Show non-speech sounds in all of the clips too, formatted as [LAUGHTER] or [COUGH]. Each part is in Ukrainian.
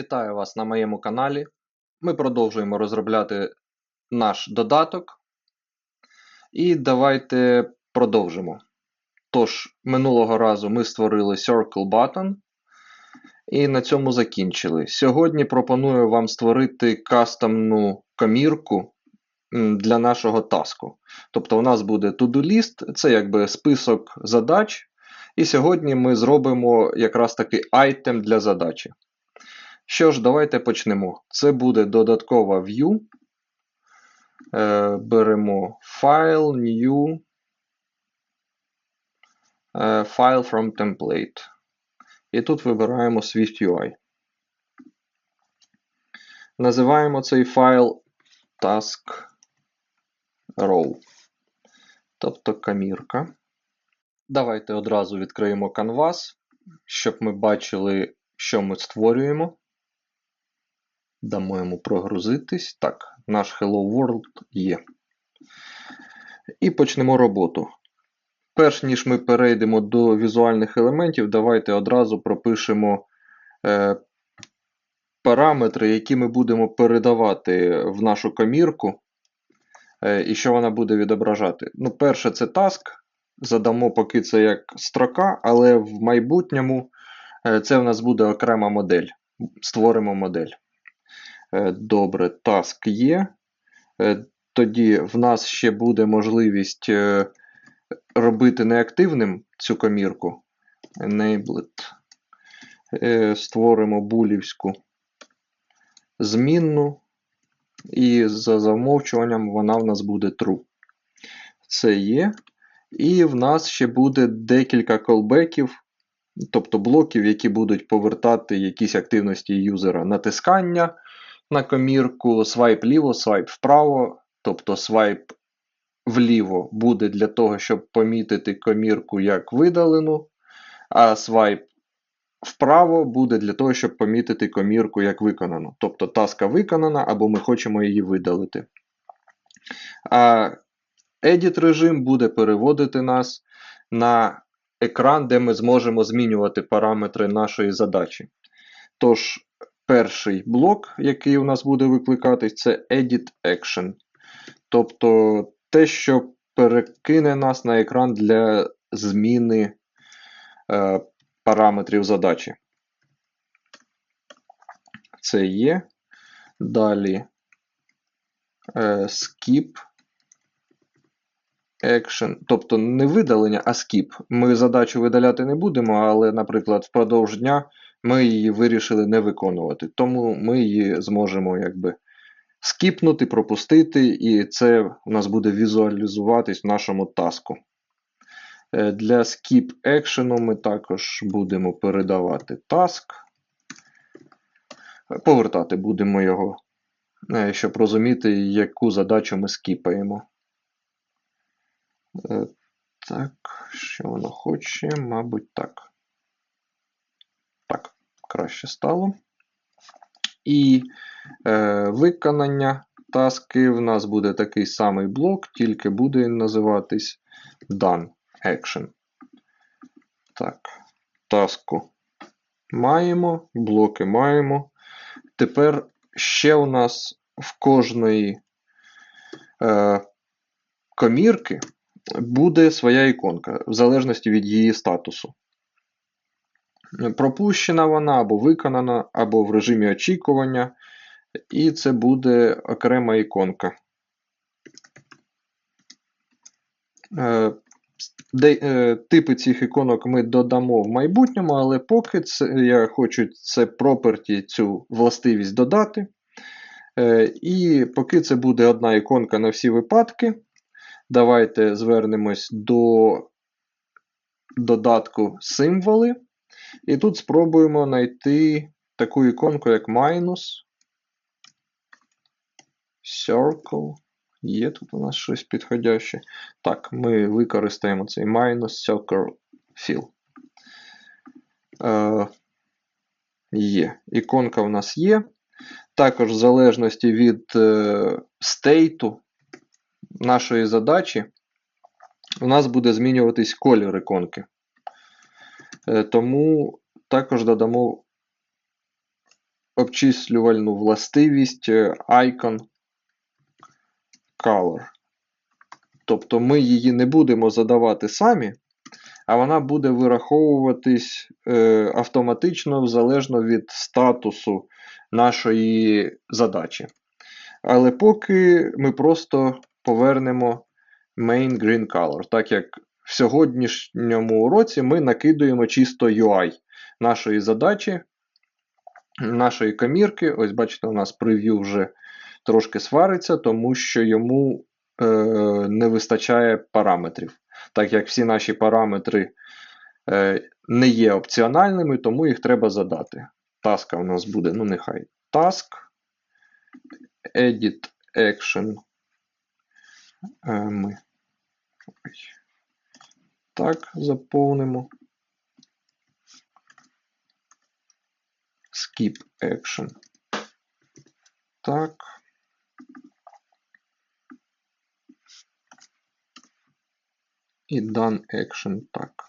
Вітаю вас на моєму каналі. Ми продовжуємо розробляти наш додаток. І давайте продовжимо. Тож, минулого разу ми створили Circle Button і на цьому закінчили. Сьогодні пропоную вам створити кастомну комірку для нашого таску. Тобто, у нас буде to-do list, це якби список задач. І сьогодні ми зробимо якраз таки айтем для задачі. Що ж, давайте почнемо. Це буде додаткова view. Е, беремо File, New, е, File from Template. І тут вибираємо SwiftUI. Називаємо цей файл Task Row. Тобто камірка. Давайте одразу відкриємо Canvas, щоб ми бачили, що ми створюємо. Дамо йому прогрузитись. Так, наш Hello World є. І почнемо роботу. Перш ніж ми перейдемо до візуальних елементів, давайте одразу пропишемо е, параметри, які ми будемо передавати в нашу комірку, е, і що вона буде відображати. Ну, перше, це task. Задамо поки це як строка, але в майбутньому е, це в нас буде окрема модель. Створимо модель. Е, Добре, task є. Е, Тоді в нас ще буде можливість е, робити неактивним цю комірку. Enabled. Створимо булівську змінну. І за замовчуванням вона в нас буде true. Це є. І в нас ще буде декілька колбеків, тобто блоків, які будуть повертати якісь активності юзера. Натискання на комірку, свайп ліво, свайп вправо. Тобто свайп вліво буде для того, щоб помітити комірку як видалену, а свайп вправо буде для того, щоб помітити комірку як виконану. Тобто таска виконана, або ми хочемо її видалити. А Edit режим буде переводити нас на екран, де ми зможемо змінювати параметри нашої задачі. Тож, перший блок, який у нас буде викликатись, це Edit Action. Тобто те, що перекине нас на екран для зміни е, параметрів задачі. Це є. Далі е, skip action, тобто не видалення, а skip. Ми задачу видаляти не будемо, але, наприклад, впродовж дня ми її вирішили не виконувати. Тому ми її зможемо якби скіпнути, пропустити, і це у нас буде візуалізуватись в нашому таску. Е, Для skip action ми також будемо передавати task. Повертати будемо його, е, щоб розуміти, яку задачу ми скіпаємо. Е, Так, що воно хоче, мабуть, так. Краще стало. І е, виконання таски в нас буде такий самий блок, тільки буде називатись Done Action. Так, таску маємо, блоки маємо. Тепер ще у нас в кожної е, комірки буде своя іконка, в залежності від її статусу. Пропущена вона або виконана, або в режимі очікування, і це буде окрема іконка. Е, е, Типи цих іконок ми додамо в майбутньому, але поки це, я хочу це property, цю властивість додати. Е, І поки це буде одна іконка на всі випадки, давайте звернемось до додатку символи. І тут спробуємо знайти таку іконку, як minus, circle. Є тут у нас щось підходяще. Так, ми використаємо цей minus circle fill. Е, Є. Іконка у нас є. Також, в залежності від е, стейту нашої задачі, у нас буде змінюватись колір іконки. Е, Тому також додамо обчислювальну властивість е, icon color. Тобто ми її не будемо задавати самі, а вона буде вираховуватись е, автоматично залежно від статусу нашої задачі. Але поки ми просто повернемо main green color, так як в сьогоднішньому уроці ми накидуємо чисто UI нашої задачі, нашої комірки. Ось, бачите, у нас прев'ю вже трошки свариться, тому що йому е, не вистачає параметрів. Так як всі наші параметри е, не є опціональними, тому їх треба задати. Таска у нас буде, ну нехай task, edit action. Е, ми ой, так заповнимо. Skip action. Так. І done action так.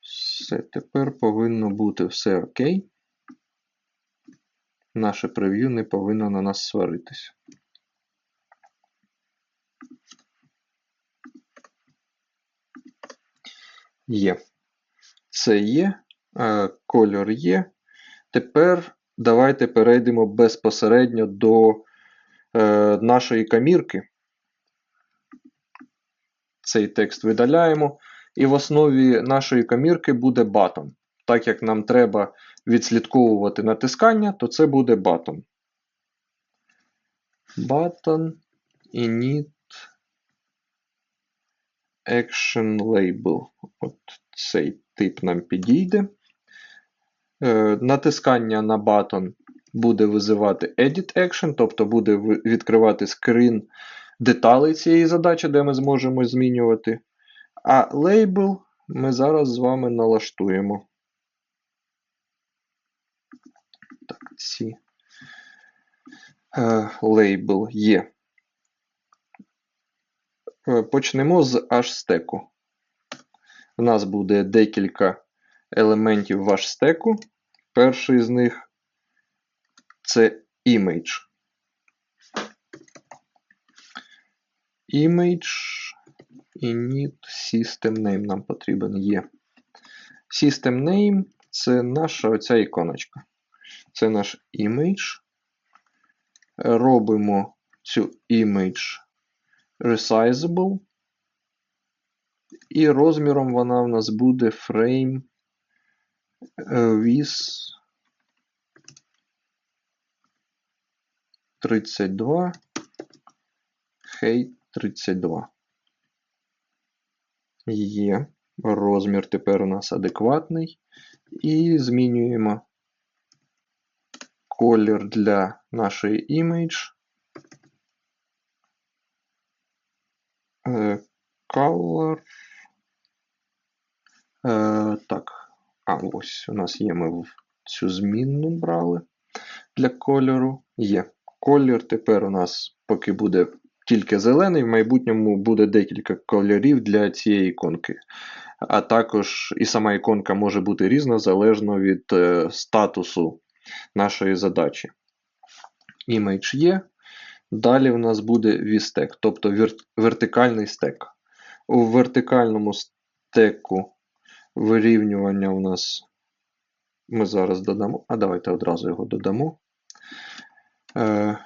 Все, тепер повинно бути все окей. Наше прев'ю не повинно на нас сваритися. Є. Це є, е, кольор є. Тепер давайте перейдемо безпосередньо до е, нашої камірки. Цей текст видаляємо. І в основі нашої камірки буде button. Так як нам треба відслідковувати натискання, то це буде button. Button init action label. От цей тип нам підійде. Е, натискання на button буде визивати Edit Action, тобто буде відкривати скрин деталей цієї задачі, де ми зможемо змінювати. А лейбл ми зараз з вами налаштуємо. Так, ці е, лейбл є. Е, почнемо з HStack. У нас буде декілька елементів в HStack. Перший з них це image. Image init system name нам потрібен є. System name це наша оця іконочка. Це наш image. Робимо цю image resizable. І розміром вона в нас буде frame with 32 height 32. Є. Розмір тепер у нас адекватний. І змінюємо колір для нашої image. Е, color. Е, так. А, ось у нас є. Ми цю змінну брали для кольору. Є. Колір тепер у нас поки буде тільки зелений, в майбутньому буде декілька кольорів для цієї іконки. А також і сама іконка може бути різна залежно від е, статусу нашої задачі. Image є. Далі в нас буде VStack, тобто вертикальний стек. У вертикальному стеку вирівнювання у нас ми зараз додамо, а давайте одразу його додамо. Е,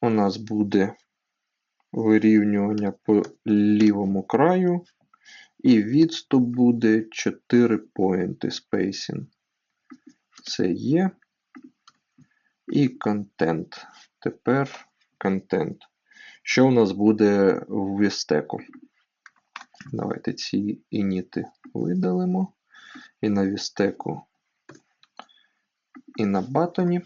у нас буде вирівнювання по лівому краю, і відступ буде 4 поінти spacing. Це є. І контент. Тепер контент. Що у нас буде в вістеку? Давайте ці ініти видалимо. І на вістеку, і на батоні.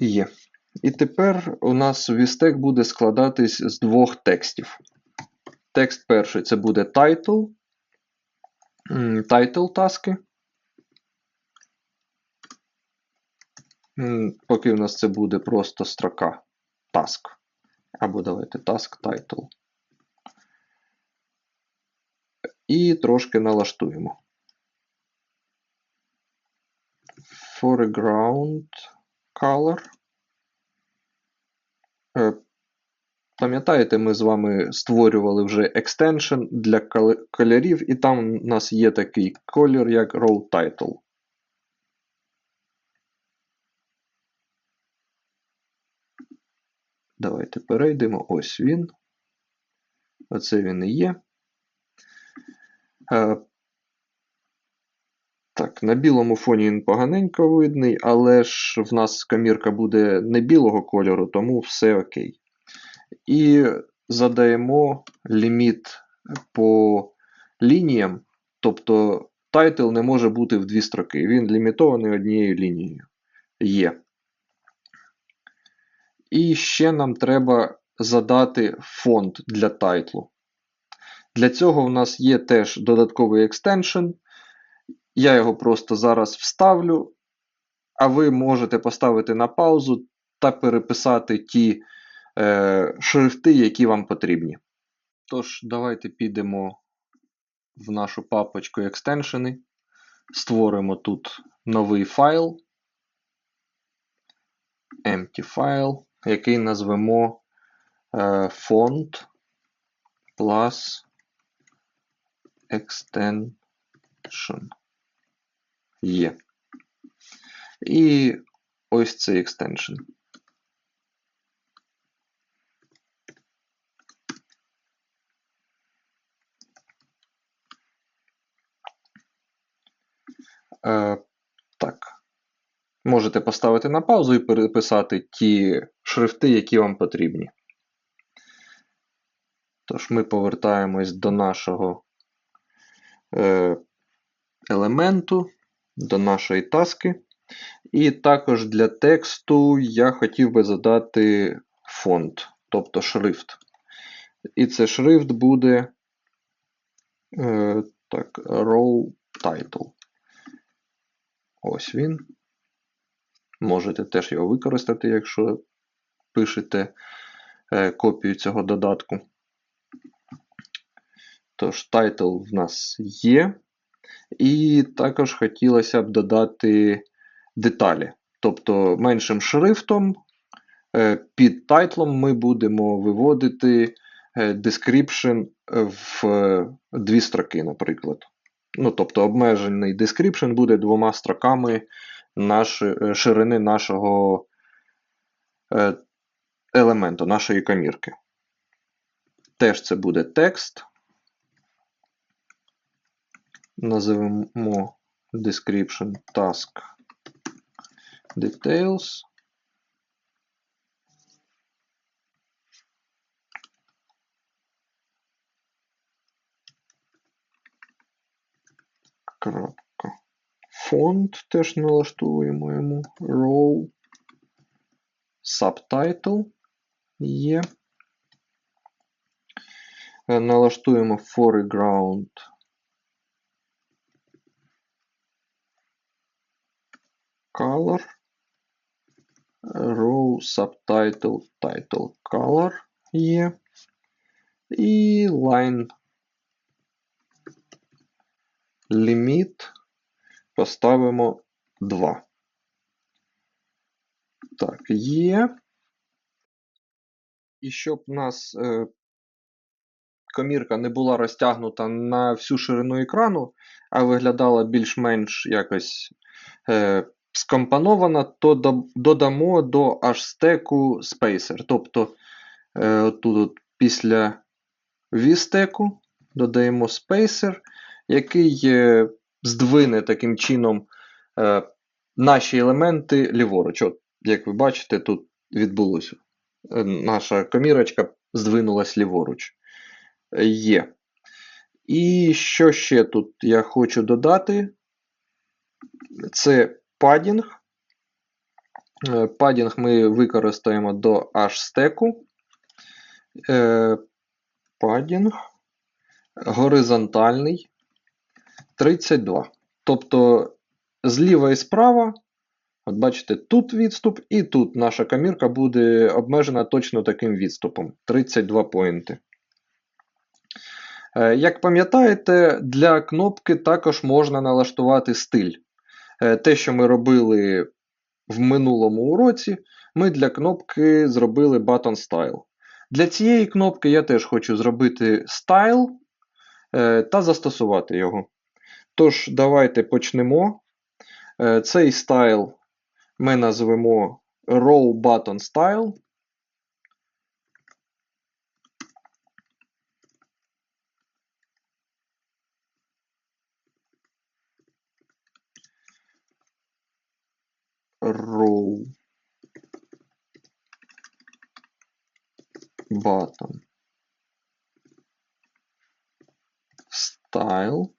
Є. І тепер у нас вістек буде складатись з двох текстів. Текст перший це буде title, Title таски. Поки в нас це буде просто строка task. Або давайте task title. І трошки налаштуємо. Foreground color. Е, Пам'ятаєте, ми з вами створювали вже екстеншн для кольорів, і там у нас є такий колір, як Row Title. Давайте перейдемо. Ось він. Оце він і є. Так, на білому фоні він поганенько видний, але ж в нас камірка буде не білого кольору, тому все окей. І задаємо ліміт по лініям, тобто тайтл не може бути в дві строки. Він лімітований однією лінією. Є. І ще нам треба задати фонд для тайтлу. Для цього в нас є теж додатковий екстеншн. Я його просто зараз вставлю, а ви можете поставити на паузу та переписати ті е, шрифти, які вам потрібні. Тож, давайте підемо в нашу папочку екстеншени, створимо тут новий файл, empty файл, який назвемо е, font plus extension. Є. І ось цей екстеншн. Е, так. Можете поставити на паузу і переписати ті шрифти, які вам потрібні. Тож ми повертаємось до нашого е, елементу, до нашої таски. І також для тексту я хотів би задати фонд, тобто шрифт. І це шрифт буде е, так, row title. Ось він. Можете теж його використати, якщо пишете е, копію цього додатку. Tож, тайтл в нас є. І також хотілося б додати деталі. Тобто меншим шрифтом е, під тайтлом ми будемо виводити е, description в е, дві строки, наприклад. Ну, тобто обмежений description буде двома строками наш, ширини нашого елементу, нашої комірки. Теж це буде текст. Називемо description task details. Крапка. Фонд теж налаштовуємо йому. Row. Subtitle є. Е, Налаштуємо foreground. Color. Row subtitle title color є. І line ліміт поставимо 2. Так, є. І щоб у нас е, комірка не була розтягнута на всю ширину екрану, а виглядала більш-менш якось е, скомпонована, то додамо до HStack spacer. Тобто е, тут от після VStack додаємо spacer, який здвине таким чином е, наші елементи ліворуч. От, як ви бачите, тут відбулося. Е, Наша комірочка здвинулась ліворуч. Є. І що ще тут я хочу додати? Це падінг. Е, Падінг ми використаємо до HStack. Е, Падінг горизонтальний. 32. Тобто зліва і справа, от бачите, тут відступ, і тут наша камірка буде обмежена точно таким відступом 32 поінти. Е, Як пам'ятаєте, для кнопки також можна налаштувати стиль. Е, Те, що ми робили в минулому уроці, ми для кнопки зробили Button Style. Для цієї кнопки я теж хочу зробити Style е, та застосувати його. Тож, давайте почнемо. Е, Цей стайл ми назвемо Row Button Style. Row Button Style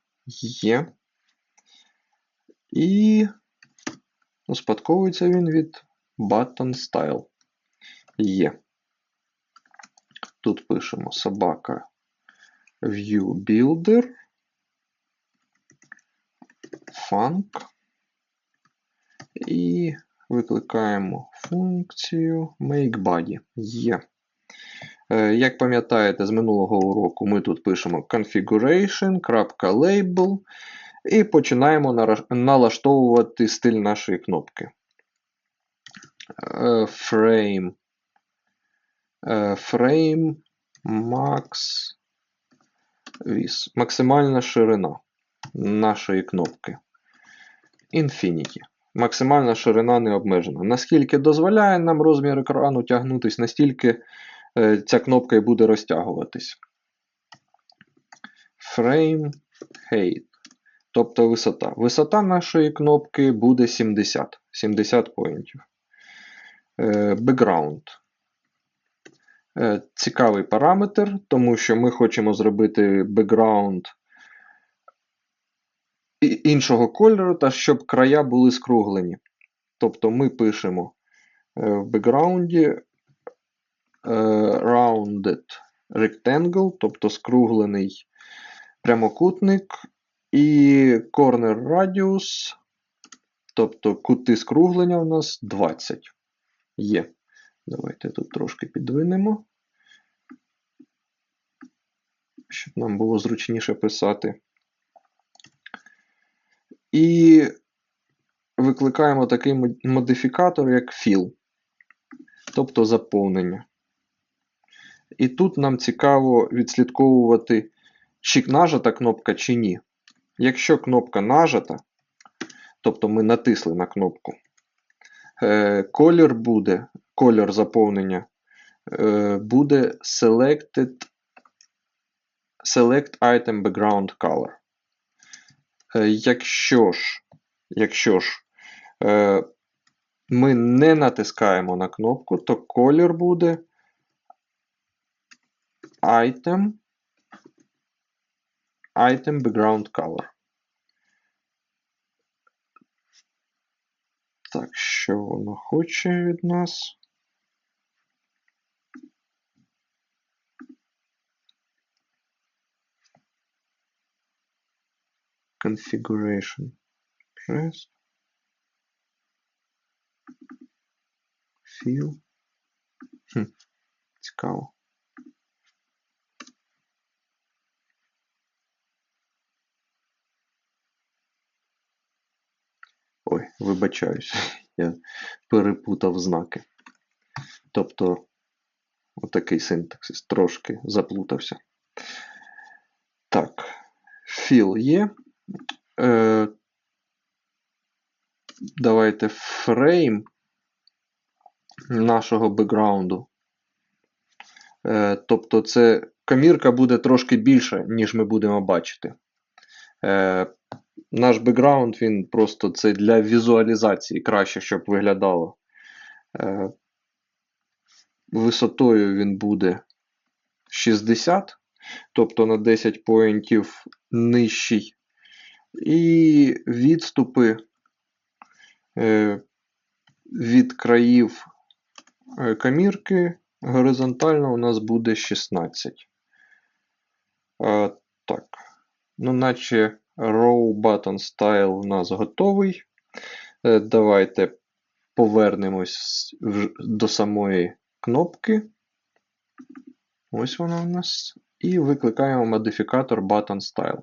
є. І успадковується він від Button Style. Є. Тут пишемо собака View Builder. Func. І викликаємо функцію MakeBody. Є. Е, Як пам'ятаєте, з минулого уроку ми тут пишемо configuration.label і починаємо налаштовувати стиль нашої кнопки. Е, Frame. Е, Frame max. Максимальна ширина нашої кнопки. Infinity. Максимальна ширина не обмежена. Наскільки дозволяє нам розмір екрану тягнутись, настільки е, ця кнопка і буде розтягуватись. Frame height. Тобто висота. Висота нашої кнопки буде 70. 70 поінтів. Е, Background. Е, Цікавий параметр, тому що ми хочемо зробити і- іншого кольору, та щоб края були скруглені. Тобто ми пишемо е, в бекграунді е, rounded rectangle, тобто скруглений прямокутник, і corner radius, тобто кути скруглення у нас 20 є. Давайте тут трошки підвинемо, щоб нам було зручніше писати. І викликаємо такий модифікатор, як fill, тобто заповнення. І тут нам цікаво відслідковувати, чи нажата кнопка, чи ні. Якщо кнопка нажата, тобто ми натисли на кнопку, е, колір буде, колір заповнення е, буде selected, select item background color. Е, Якщо ж, якщо ж е, ми не натискаємо на кнопку, то колір буде item, item background color. Так, що воно хоче від нас? Configuration. Press. Fill. Хм, цікаво. Ой, вибачаюсь, [LAUGHS] я перепутав знаки. Тобто, отакий синтаксис трошки заплутався. Так, fill є. Е, давайте фрейм нашого бекграунду. Е, тобто, це камірка буде трошки більша, ніж ми будемо бачити. Е, наш бекграунд він просто це для візуалізації краще, щоб виглядало. Висотою він буде 60, тобто на 10 поінтів нижчий. І відступи е, від країв е, камірки горизонтально у нас буде 16. Е, так. Ну, наче Row Button Style у нас готовий. Е, Давайте повернемось до самої кнопки. Ось вона у нас. І викликаємо модифікатор Button Style.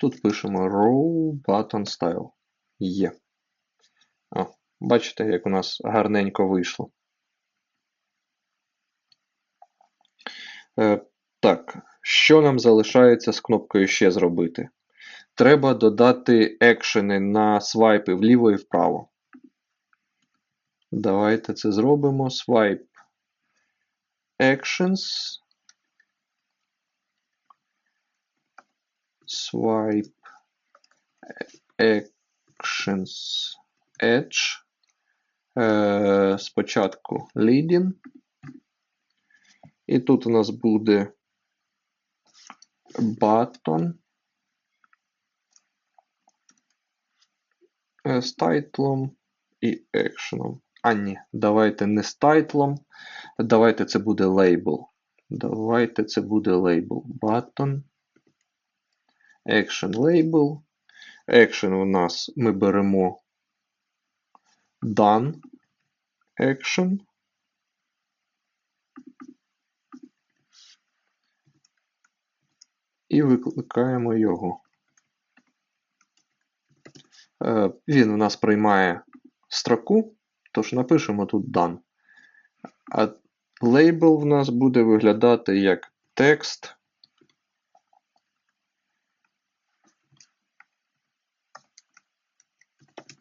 Тут пишемо Row Button Style. Є. О, бачите, як у нас гарненько вийшло. Е, так, що нам залишається з кнопкою ще зробити? Треба додати екшени на свайпи вліво і вправо. Давайте це зробимо. Swipe actions. Swipe actions edge. Е, спочатку leading. І тут у нас буде button е, з тайтлом і екшеном. А, ні, давайте не з тайтлом. Давайте це буде лейбл. Давайте це буде лейбл. Button. Action label. Action у нас ми беремо done action. І викликаємо його. Е, Він у нас приймає строку, тож напишемо тут done. А лейбл в нас буде виглядати як текст.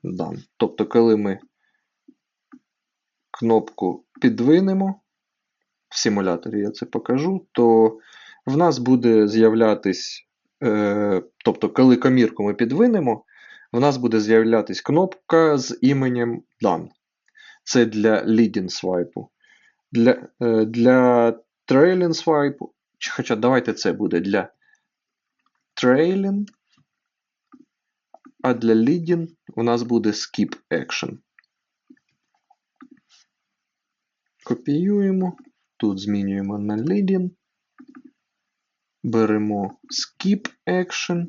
Done. Тобто, коли ми кнопку підвинемо, в симуляторі я це покажу, то в нас буде з'являтись, е, тобто, коли комірку ми підвинемо, в нас буде з'являтись кнопка з іменем done. Це для leading свайпу. Для, е, для trailing свайпу, хоча давайте це буде для trailing, а для leading у нас буде skip action. Копіюємо, тут змінюємо на leading, беремо skip action,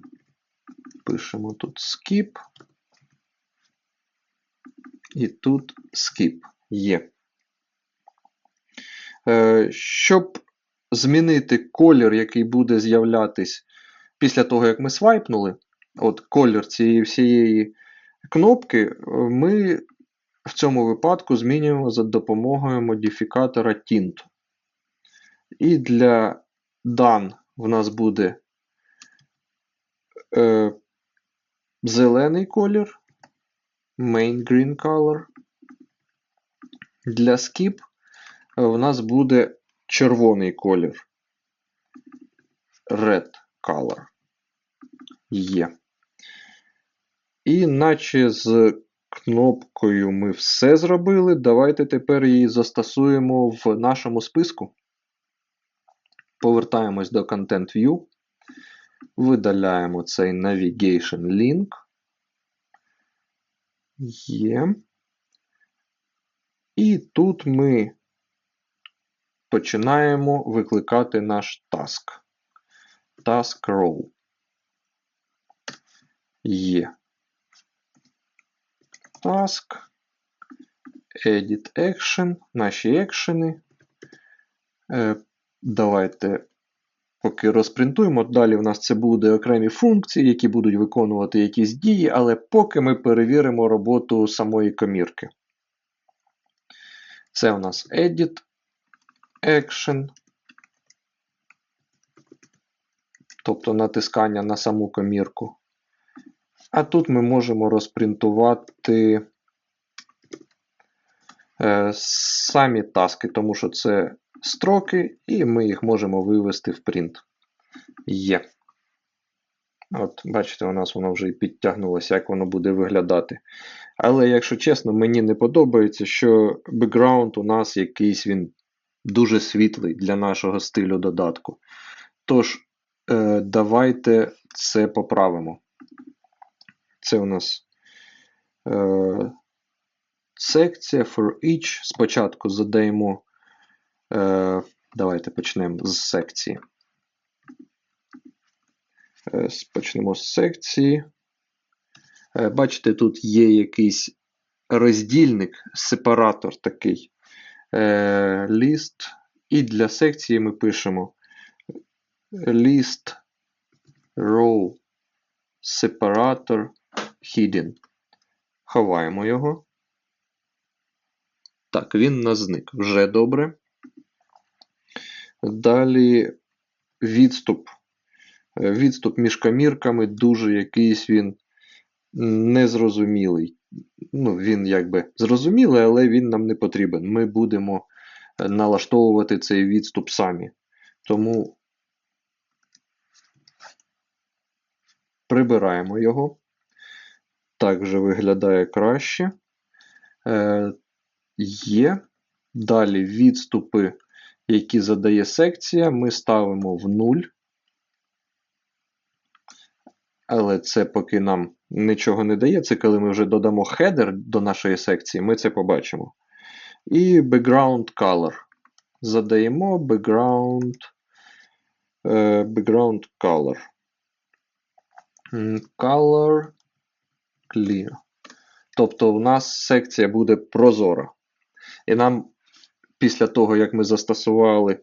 пишемо тут skip, і тут skip є. Е, Щоб змінити колір, який буде з'являтись після того, як ми свайпнули, от колір цієї всієї кнопки, е, ми в цьому випадку змінюємо за допомогою модифікатора Tint. І для done в нас буде е, зелений колір, main green color. Для skip е, в нас буде червоний колір. Red color. Є. І наче з кнопкою ми все зробили. Давайте тепер її застосуємо в нашому списку. Повертаємось до Content View. Видаляємо цей Navigation Link. Є. І тут ми починаємо викликати наш task. Task Row. Є. Task. Edit Action. Наші екшени. Давайте поки розпринтуємо. Далі в нас це буде окремі функції, які будуть виконувати якісь дії, але поки ми перевіримо роботу самої комірки. Це у нас Edit Action. Тобто натискання на саму комірку. А тут ми можемо розпринтувати е, самі таски, тому що це строки, і ми їх можемо вивести в принт. Є. От, бачите, у нас воно вже і підтягнулося, як воно буде виглядати. Але, якщо чесно, мені не подобається, що бекграунд у нас якийсь він дуже світлий для нашого стилю додатку. Тож, е, давайте це поправимо. Це у нас е, секція for each. Спочатку задаємо. Е, давайте почнемо з секції. Е, Почнемо з секції. Е, Бачите, тут є якийсь роздільник, сепаратор такий. Е, Ліст. І для секції ми пишемо list row separator hidden. Ховаємо його. Так, він нас зник. Вже добре. Далі відступ. Е, Відступ між комірками дуже якийсь він незрозумілий. Ну, він якби зрозумілий, але він нам не потрібен. Ми будемо е, налаштовувати цей відступ самі. Тому прибираємо його. Так виглядає краще. Е, Є. Далі відступи, які задає секція, ми ставимо в 0. Але це поки нам нічого не дає. Це коли ми вже додамо хедер до нашої секції, ми це побачимо. І background color. Задаємо background, е, background color. Color clear. Тобто у нас секція буде прозора. І нам після того, як ми застосували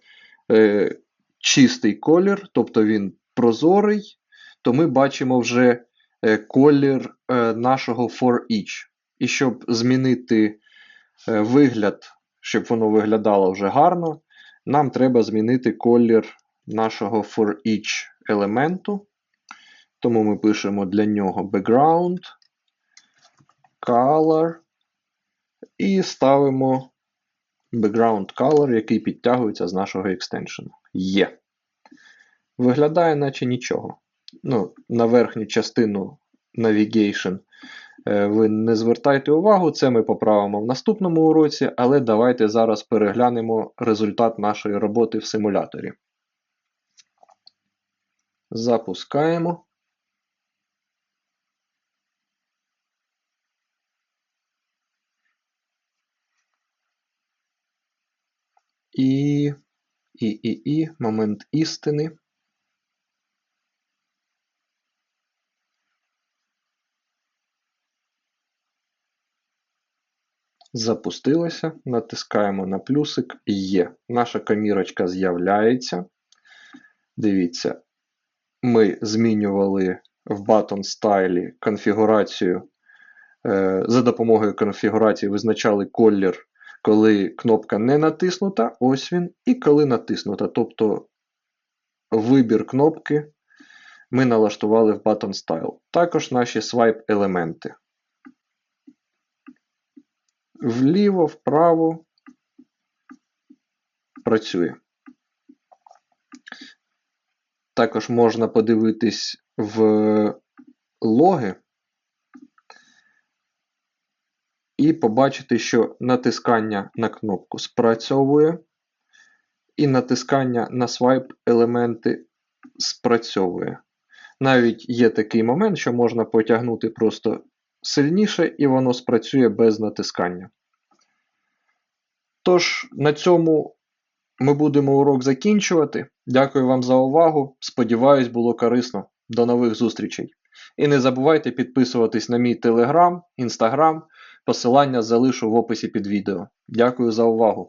е, чистий колір, тобто він прозорий, то ми бачимо вже е, колір е, нашого for each. І щоб змінити е, вигляд, щоб воно виглядало вже гарно, нам треба змінити колір нашого for each елементу. Тому ми пишемо для нього background, color і ставимо background color, який підтягується з нашого екстеншену. Є. Виглядає, наче нічого. Ну, на верхню частину Navigation е, ви не звертайте увагу, це ми поправимо в наступному уроці, але давайте зараз переглянемо результат нашої роботи в симуляторі. Запускаємо. І, і, і, і, момент істини. Запустилося, натискаємо на плюсик. Є. Наша комірочка з'являється. Дивіться, ми змінювали в button стайлі конфігурацію. Е, За допомогою конфігурації визначали колір, коли кнопка не натиснута, ось він, і коли натиснута. Тобто вибір кнопки ми налаштували в button style. Також наші swipe елементи. Вліво, вправо працює. Також можна подивитись в логи і побачити, що натискання на кнопку спрацьовує, і натискання на свайп елементи спрацьовує. Навіть є такий момент, що можна потягнути просто сильніше, і воно спрацює без натискання. Тож, на цьому ми будемо урок закінчувати. Дякую вам за увагу. Сподіваюсь, було корисно. До нових зустрічей. І не забувайте підписуватись на мій телеграм, інстаграм. Посилання залишу в описі під відео. Дякую за увагу!